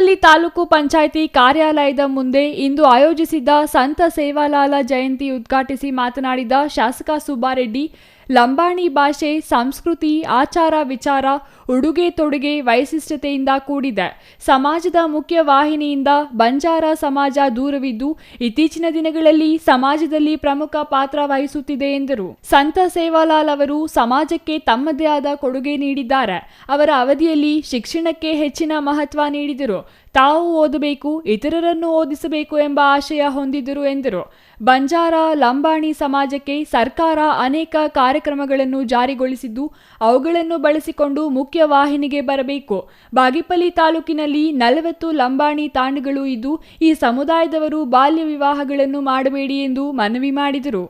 ತಾಲೂಕು ಪಂಚಾಯಿತಿ ಕಾರ್ಯಾಲಯದ ಮುಂದೆ ಇಂದು ಆಯೋಜಿಸಿದ್ದ ಸಂತ ಸೇವಾಲಾಲ ಜಯಂತಿ ಉದ್ಘಾಟಿಸಿ ಮಾತನಾಡಿದ ಶಾಸಕ ಸುಬ್ಬಾರೆಡ್ಡಿ ಲಂಬಾಣಿ ಭಾಷೆ, ಸಂಸ್ಕೃತಿ, ಆಚಾರ, ವಿಚಾರ, ಉಡುಗೆ ತೊಡುಗೆ ವೈಶಿಷ್ಟ್ಯತೆಯಿಂದ ಕೂಡಿದೆ. ಸಮಾಜದ ಮುಖ್ಯ ವಾಹಿನಿಯಿಂದ ಬಂಜಾರ ಸಮಾಜ ದೂರವಿದ್ದು, ಇತ್ತೀಚಿನ ದಿನಗಳಲ್ಲಿ ಸಮಾಜದಲ್ಲಿ ಪ್ರಮುಖ ಪಾತ್ರ ವಹಿಸುತ್ತಿದೆ ಎಂದರು. ಸಂತ ಸೇವಾಲಾಲ್ ಅವರು ಸಮಾಜಕ್ಕೆ ತಮ್ಮದೇ ಆದ ಕೊಡುಗೆ ನೀಡಿದ್ದಾರೆ. ಅವರ ಅವಧಿಯಲ್ಲಿ ಶಿಕ್ಷಣಕ್ಕೆ ಹೆಚ್ಚಿನ ಮಹತ್ವ ನೀಡಿದರು. ತಾವು ಓದಬೇಕು ಇತರರನ್ನು ಓದಿಸಬೇಕು ಎಂಬ ಆಶಯ ಹೊಂದಿದ್ದರು ಎಂದರು ಬಂಜಾರ ಲಂಬಾಣಿ ಸಮಾಜಕ್ಕೆ ಸರ್ಕಾರ ಅನೇಕ ಕಾರ್ಯಕ್ರಮಗಳನ್ನು ಜಾರಿಗೊಳಿಸಿದ್ದು ಅವುಗಳನ್ನು ಬಳಸಿಕೊಂಡು ಮುಖ್ಯ ವಾಹಿನಿಗೆ ಬರಬೇಕು ಬಾಗಿಪಲ್ಲಿ ತಾಲೂಕಿನಲ್ಲಿ ನಲವತ್ತು ಲಂಬಾಣಿ ತಾಂಡಗಳು ಇದ್ದು ಈ ಸಮುದಾಯದವರು ಬಾಲ್ಯ ವಿವಾಹಗಳನ್ನು ಮಾಡಬೇಡಿ ಎಂದು ಮನವಿ ಮಾಡಿದರು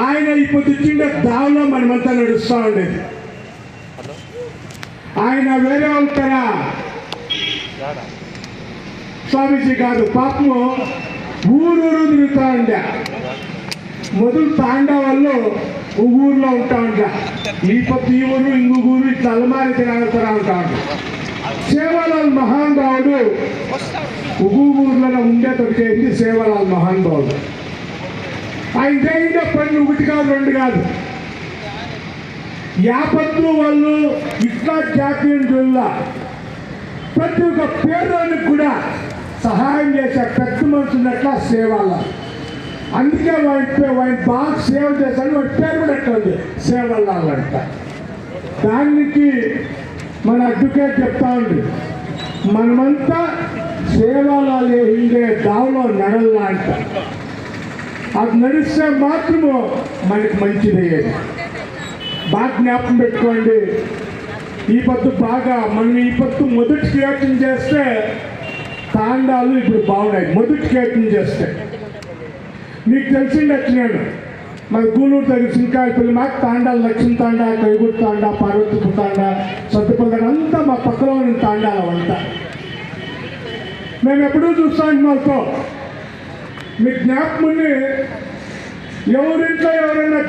ఆయన ఇప్పుడు ఇచ్చిండ దావలో మనమంతా నడుస్తూ ఉండేది ఆయన వేరే ఉంటారా స్వామీజీ కాదు పాపము ఊరూరు తిరుగుతూ ఉండే. మొదలు తాండా వాళ్ళు ఊర్లో ఉంటా ఉండే. ఈ పక్క ఈ ఊరు ఇంకొక ఊరు ఇట్లా అలమారి తిరుగుతూ ఉంటా ఉండే. సేవలాల్ మహానుభావుడు ఉగు ఊర్లో ఉండేటట్టు సేవలాల్ మహానుభావుడు. ఆయన చేయించిన పనులు ఒకటి కాదు రెండు కాదు. యాపత్తు వాళ్ళు ఇట్లా జాతీయం జిల్లా ప్రతి ఒక్క పేదోనికి కూడా సహాయం చేసే పెద్ద మనుషున్నట్ల సేవల? అందుకే వాడి వాడిని బాగా సేవ చేశాడు వాడి పేరు కూడా ఎట్లా ఉంది? సేవలాలంట దానికి మన అడ్వకేట్ చెప్తా ఉంది మనమంతా సేవలాలే ಹಿಂದೆ దావలో నడల్లా అంట. అది నడిస్తే మాత్రము మనకి మంచిది. బాగా జ్ఞాపకం పెట్టుకోండి. ఈ పత్తు బాగా మనం ఈ పత్తు మొదటి ప్రయత్నం చేస్తే తాండాలు ఇప్పుడు బాగున్నాయి. మొదటి ప్రయత్నం చేస్తే. మీకు తెలిసిండొచ్చు నేను మన గూడూరు దగ్గర సింకాయపల్లి మాకు తాండాలు లక్ష్మీ తాండా కైగుడు తాండా పార్వతీపు తాండా సత్తుపల్లి అంతా మా పక్కలో ఉన్న తాండాలు అంతా మేము ఎప్పుడూ చూస్తాం మాతో మీ జ్ఞాపకుని ఎవరింట్లో ఎవరైనా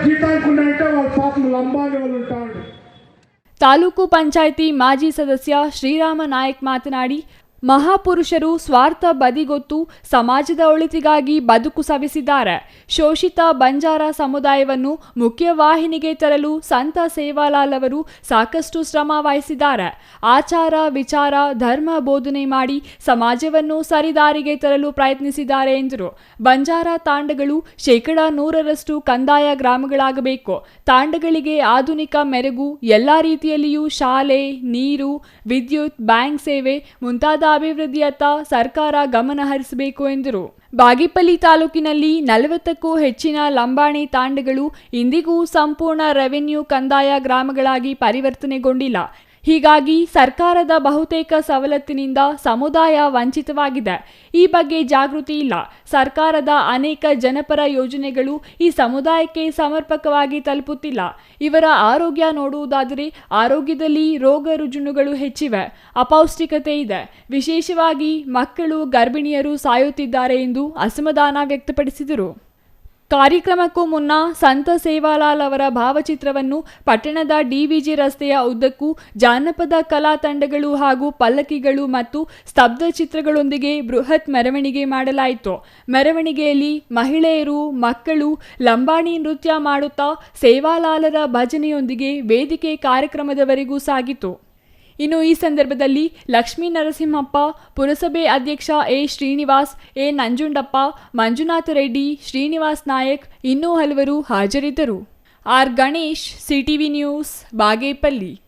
ತಾಲೂಕು ಪಂಚಾಯಿತಿ ಮಾಜಿ ಸದಸ್ಯ ಶ್ರೀರಾಮ ನಾಯಕ್ ಮಾತನಾಡಿ ಮಹಾಪುರುಷರು ಸ್ವಾರ್ಥ ಬದಿಗೊತ್ತು ಸಮಾಜದ ಒಳಿತಿಗಾಗಿ ಬದುಕು ಸವಿಸಿದ್ದಾರೆ. ಶೋಷಿತ ಬಂಜಾರ ಸಮುದಾಯವನ್ನು ಮುಖ್ಯವಾಹಿನಿಗೆ ತರಲು ಸಂತ ಸೇವಾಲಾಲ್ ಅವರು ಸಾಕಷ್ಟು ಶ್ರಮ ವಹಿಸಿದ್ದಾರೆ. ಆಚಾರ, ವಿಚಾರ, ಧರ್ಮ ಬೋಧನೆ ಮಾಡಿ ಸಮಾಜವನ್ನು ಸರಿದಾರಿಗೆ ತರಲು ಪ್ರಯತ್ನಿಸಿದ್ದಾರೆ ಎಂದರು. ಬಂಜಾರ ತಾಂಡಗಳು ಶೇಕಡ ನೂರರಷ್ಟು ಕಂದಾಯ ಗ್ರಾಮಗಳಾಗಬೇಕು. ತಾಂಡಗಳಿಗೆ ಆಧುನಿಕ ಮೆರುಗು, ಎಲ್ಲ ರೀತಿಯಲ್ಲಿಯೂ ಶಾಲೆ, ನೀರು, ವಿದ್ಯುತ್, ಬ್ಯಾಂಕ್ ಸೇವೆ ಮುಂತಾದ ಅಭಿವೃದ್ಧಿಯತ್ತ ಸರ್ಕಾರ ಗಮನ ಹರಿಸಬೇಕು ಎಂದರು. ಬಾಗಿಪಲ್ಲಿ ತಾಲೂಕಿನಲ್ಲಿ ನಲವತ್ತಕ್ಕೂ ಹೆಚ್ಚಿನ ಲಂಬಾಣಿ ತಾಂಡಗಳು ಇಂದಿಗೂ ಸಂಪೂರ್ಣ ರೆವೆನ್ಯೂ ಕಂದಾಯ ಗ್ರಾಮಗಳಾಗಿ ಪರಿವರ್ತನೆಗೊಂಡಿಲ್ಲ. ಹೀಗಾಗಿ ಸರ್ಕಾರದ ಬಹುತೇಕ ಸವಲತ್ತಿನಿಂದ ಸಮುದಾಯ ವಂಚಿತವಾಗಿದೆ. ಈ ಬಗ್ಗೆ ಜಾಗೃತಿ ಇಲ್ಲ. ಸರ್ಕಾರದ ಅನೇಕ ಜನಪರ ಯೋಜನೆಗಳು ಈ ಸಮುದಾಯಕ್ಕೆ ಸಮರ್ಪಕವಾಗಿ ತಲುಪುತ್ತಿಲ್ಲ. ಇವರ ಆರೋಗ್ಯ ನೋಡುವುದಾದರೆ ಆರೋಗ್ಯದಲ್ಲಿ ರೋಗ ರುಜುನುಗಳು ಹೆಚ್ಚಿವೆ. ಅಪೌಷ್ಟಿಕತೆ ಇದೆ. ವಿಶೇಷವಾಗಿ ಮಕ್ಕಳು ಗರ್ಭಿಣಿಯರು ಸಾಯುತ್ತಿದ್ದಾರೆ ಎಂದು ಅಸಮಾಧಾನ ವ್ಯಕ್ತಪಡಿಸಿದರು. ಕಾರ್ಯಕ್ರಮಕ್ಕೂ ಮುನ್ನ ಸಂತ ಸೇವಾಲಾಲ್ ಅವರ ಭಾವಚಿತ್ರವನ್ನು ಪಟ್ಟಣದ ಡಿವಿಜಿ ರಸ್ತೆಯ ಉದ್ದಕ್ಕೂ ಜಾನಪದ ಕಲಾ ತಂಡಗಳು ಹಾಗೂ ಪಲ್ಲಕ್ಕಿಗಳು ಮತ್ತು ಸ್ತಬ್ಧ ಚಿತ್ರಗಳೊಂದಿಗೆ ಬೃಹತ್ ಮೆರವಣಿಗೆ ಮಾಡಲಾಯಿತು. ಮೆರವಣಿಗೆಯಲ್ಲಿ ಮಹಿಳೆಯರು, ಮಕ್ಕಳು ಲಂಬಾಣಿ ನೃತ್ಯ ಮಾಡುತ್ತಾ ಸೇವಾಲಾಲರ ಭಜನೆಯೊಂದಿಗೆ ವೇದಿಕೆ ಕಾರ್ಯಕ್ರಮದವರೆಗೂ ಸಾಗಿತು. ಇನ್ನು ಈ ಸಂದರ್ಭದಲ್ಲಿ ಲಕ್ಷ್ಮೀ ನರಸಿಂಹಪ್ಪ, ಪುರಸಭೆ ಅಧ್ಯಕ್ಷ ಎ ಶ್ರೀನಿವಾಸ್, ಎ ನಂಜುಂಡಪ್ಪ, ಮಂಜುನಾಥ ರೆಡ್ಡಿ, ಶ್ರೀನಿವಾಸ್ ನಾಯಕ್, ಇನ್ನೂ ಹಲವರು ಹಾಜರಿದ್ದರು. R Ganesh, CTV news, Bagepalli.